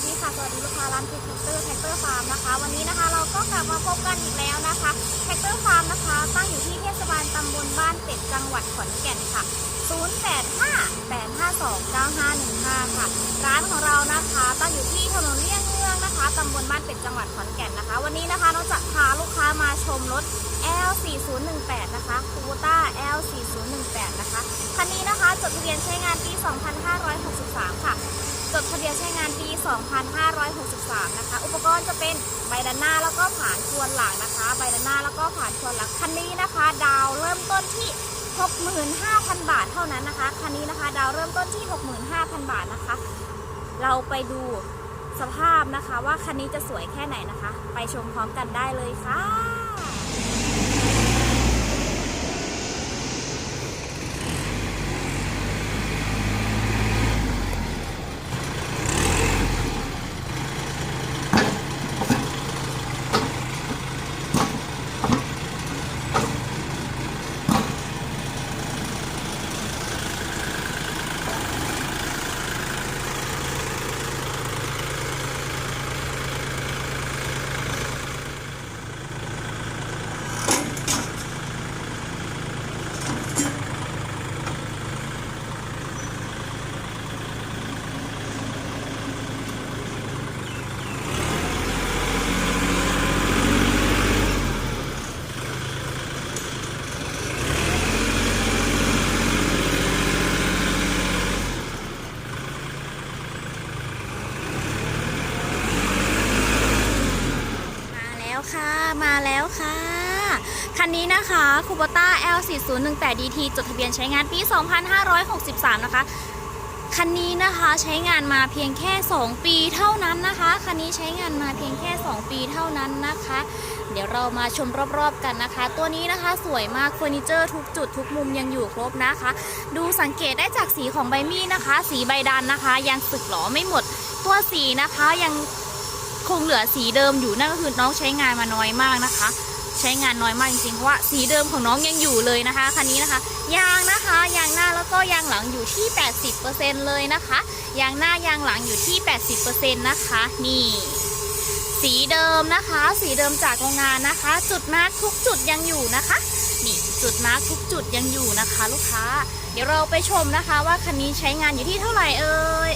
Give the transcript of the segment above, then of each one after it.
สดีค่ะ สวัสดีลูกค้าร้านเพชรแท็กเตอร์แท็กเตอร์ฟาร์มนะคะ วันนี้นะคะเราก็กลับมาพบกันอีกแล้วนะคะแท็กเตอร์ฟาร์มนะคะ ตั้งอยู่ที่เทศบาลตำบลบ้านเป็ดจังหวัดขอนแก่นค่ะ 0858529515 ค่ะ ร้านของเรานะคะ ตั้งอยู่ที่ถนนเลี่ยงเมืองนะคะตำบลบ้านเป็ดจังหวัดขอนแก่นนะคะ วันนี้นะคะเราจะพาลูกค้ามาชมรถ L4018 นะคะคูต้า L4018 นะคะคันนี้นะคะจดทะเบียนใช้งานปี 2563 ค่ะ จดทะเบียนใช้งานปี 2563 นะคะ อุปกรณ์จะเป็นใบด้านหน้าแล้วก็ผ่านทวนหลังนะคะ ใบด้านหน้าแล้วก็ผ่านทวนหลังคันนี้นะคะ ดาวเริ่มต้นที่ 65,000 บาทเท่านั้นนะคะ คันนี้นะคะ ดาวเริ่มต้นที่ 65,000 บาทนะคะ เราไปดูสภาพนะคะว่าคันนี้จะสวยแค่ไหนนะคะ ไปชมพร้อมกันได้เลยค่ะ มาแล้วค่ะ มาแล้วค่ะ คันนี้นะคะคูปต้า L4018DT จดทะเบียนใช้งานปี 2563 นะคะ คันนี้นะคะใช้งานมาเพียงแค่ 2 ปีเท่านั้นนะคะ คันนี้ใช้งานมาเพียงแค่ 2 ปีเท่านั้นนะคะ เดี๋ยวเรามาชมรอบๆกันนะคะ ตัวนี้นะคะสวยมากเฟอร์นิเจอร์ทุกจุดทุกมุมยังอยู่ครบนะคะ ดูสังเกตได้จากสีของใบมีดนะคะ สีใบดันนะคะ ยังสึกหรอไม่หมด ตัวสีนะคะยัง คงเหลือสีเดิมอยู่นั่นก็คือน้องใช้งานมาน้อยมากนะคะ ใช้งานน้อยมากจริงๆเพราะว่าสีเดิมของน้องยังอยู่เลยนะคะคันนี้นะคะ ยางนะคะยางหน้าแล้วก็ยางหลังอยู่ที่ 80%เลยนะคะยางหน้ายางหลังอยู่ที่ 80%นะคะนี่สีเดิมนะคะ สีเดิมจากโรงงานนะคะ จุดมาร์กทุกจุดยังอยู่นะคะนี่จุดมาร์กทุกจุดยังอยู่นะคะ ลูกค้า เดี๋ยวเราไปชมนะคะว่าคันนี้ใช้งานอยู่ที่เท่าไหร่เอ่ย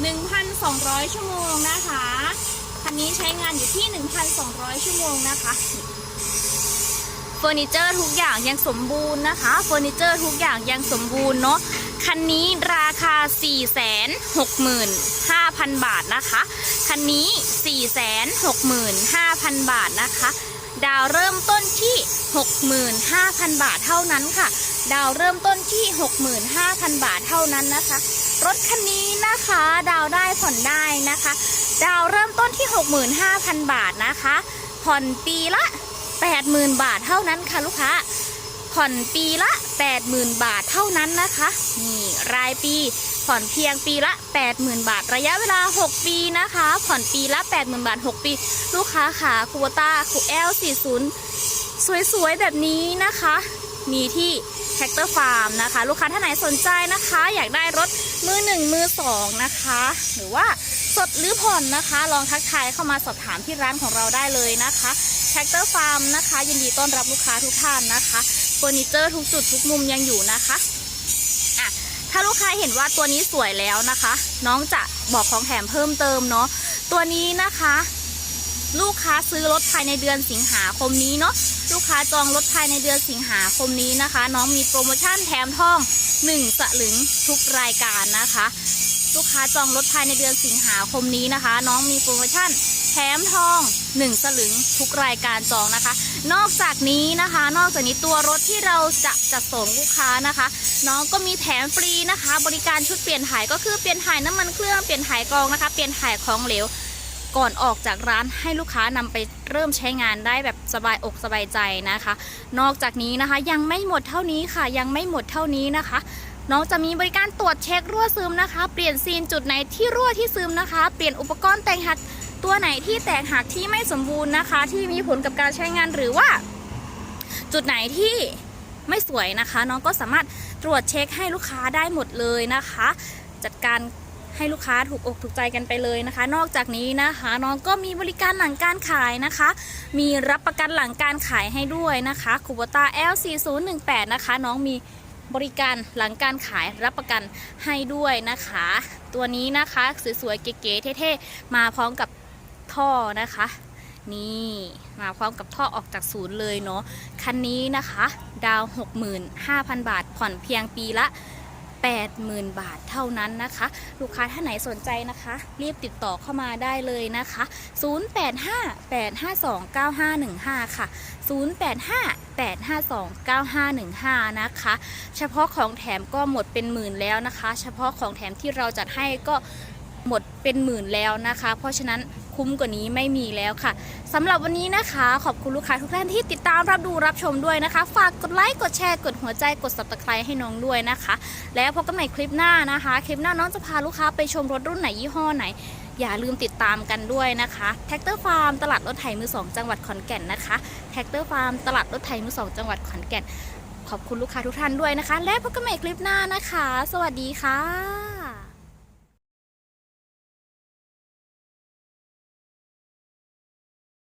1,200 ชั่วโมงนะคะ คันนี้ใช้งานอยู่ที่ 1,200 ชั่วโมงนะคะเฟอร์นิเจอร์ทุกอย่างยังสมบูรณ์นะคะเฟอร์นิเจอร์ทุกอย่างยังสมบูรณ์เนาะคันนี้ราคา 465,000 บาทนะคะ คันนี้ 465,000 บาทนะคะ ดาวเริ่มต้นที่ 65,000 บาทเท่านั้นค่ะ ดาวเริ่มต้นที่ 65,000 บาทเท่านั้นนะคะ รถคันนี้นะคะดาวได้ผ่อนได้นะคะ ดาวเริ่มต้นที่ 65,000 บาทนะคะ ผ่อนปีละ 80,000 บาทเท่านั้นค่ะลูกค้า ผ่อนปีละ 80,000 บาทเท่านั้นนะคะ นี่รายปี ผ่อนเพียงปีละ 80,000 บาท ระยะเวลา 6 ปีนะคะ ผ่อนปีละ 80,000 บาท 6 ปี ลูกค้าขาคูวต้าคู L40 สวยๆ แบบนี้นะคะ มีที่แท็กเตอร์ฟาร์มนะคะ ลูกค้าท่านไหนสนใจนะคะ อยากได้รถมือหนึ่งมือสองนะคะ หรือว่าสดหรือผ่อนนะคะ ลองทักทายเข้ามาสอบถามที่ร้านของเราได้เลยนะคะแท็กเตอร์ฟาร์มนะคะ ยินดีต้อนรับลูกค้าทุกท่านนะคะเฟอร์นิเจอร์ทุกจุดทุกมุมยังอยู่นะคะ ถ้าลูกค้าเห็นว่าตัวนี้สวยแล้วนะคะ น้องจะบอกของแถมเพิ่มเติมเนาะตัวนี้นะคะ ลูกค้าซื้อรถภายในเดือนสิงหาคมนี้เนาะลูกค้าจองรถภายในเดือนสิงหาคมนี้นะคะ น้องมีโปรโมชั่นแถมทอง1สลึงทุกรายการนะคะ ลูกค้าจองรถภายในเดือนสิงหาคมนี้นะคะ น้องมีโปรโมชั่น แถมทอง 1 สลึงทุกรายการจองนะคะ นอกจากนี้นะคะ นอกจากนี้ตัวรถที่เราจะจัดส่งลูกค้านะคะ น้องก็มีแถมฟรีนะคะ บริการชุดเปลี่ยนถ่ายก็คือเปลี่ยนถ่ายน้ำมันเครื่องเปลี่ยนถ่ายกรองนะคะ เปลี่ยนถ่ายของเหลวก่อนออกจากร้านให้ลูกค้านำไปเริ่มใช้งานได้แบบสบายอกสบายใจนะคะ นอกจากนี้นะคะยังไม่หมดเท่านี้ค่ะ ยังไม่หมดเท่านี้นะคะ น้องจะมีบริการตรวจเช็ครั่วซึมนะคะ เปลี่ยนซีนจุดไหนที่รั่วที่ซึมนะคะ เปลี่ยนอุปกรณ์แต่งหัก ตัวไหนที่แตกหักที่ไม่สมบูรณ์นะคะ ที่มีผลกับการใช้งานหรือว่า จุดไหนที่ไม่สวยนะคะ น้องก็สามารถตรวจเช็คให้ลูกค้าได้หมดเลยนะคะ จัดการให้ลูกค้าถูกอกถูกใจกันไปเลยนะคะ นอกจากนี้นะคะ น้องก็มีบริการหลังการขายนะคะ มีรับประกันหลังการขายให้ด้วยนะคะคูโบตา L4018 นะคะ น้องมีบริการหลังการขายรับประกันให้ด้วยนะคะ ตัวนี้นะคะสวยๆเก๋ๆเท่ๆมาพร้อมกับ ท่อนะคะ นี่มาพร้อมกับท่อออกจากศูนย์เลยเนาะคันนี้นะคะ ดาว 65,000 บาท ผ่อนเพียงปีละ 80,000 บาทเท่านั้นนะคะ ลูกค้าท่านไหนสนใจนะคะ รีบติดต่อเข้ามาได้เลยนะคะ 0858529515 ค่ะ 0858529515 นะคะ เฉพาะของแถมก็หมดเป็นหมื่นแล้วนะคะ เฉพาะของแถมที่เราจัดให้ก็หมดเป็นหมื่นแล้วนะคะ เพราะฉะนั้น คุ้มกว่านี้ไม่มีแล้วค่ะสำหรับวันนี้นะคะ ขอบคุณลูกค้าทุกท่านที่ติดตามรับดูรับชมด้วยนะคะ ฝากกดไลค์กดแชร์กดหัวใจกด subscribe ให้น้องด้วยนะคะ แล้วพบกันใหม่คลิปหน้านะคะ คลิปหน้าน้องจะพาลูกค้าไปชมรถรุ่นไหนยี่ห้อไหน อย่าลืมติดตามกันด้วยนะคะแท็กเตอร์ฟาร์มตลาดรถไถมือสองจังหวัดขอนแก่นนะคะแท็กเตอร์ฟาร์มตลาดรถไถมือสองจังหวัดขอนแก่นขอบคุณลูกค้าทุกท่านด้วยนะคะ และพบกันใหม่คลิปหน้านะคะ สวัสดีค่ะ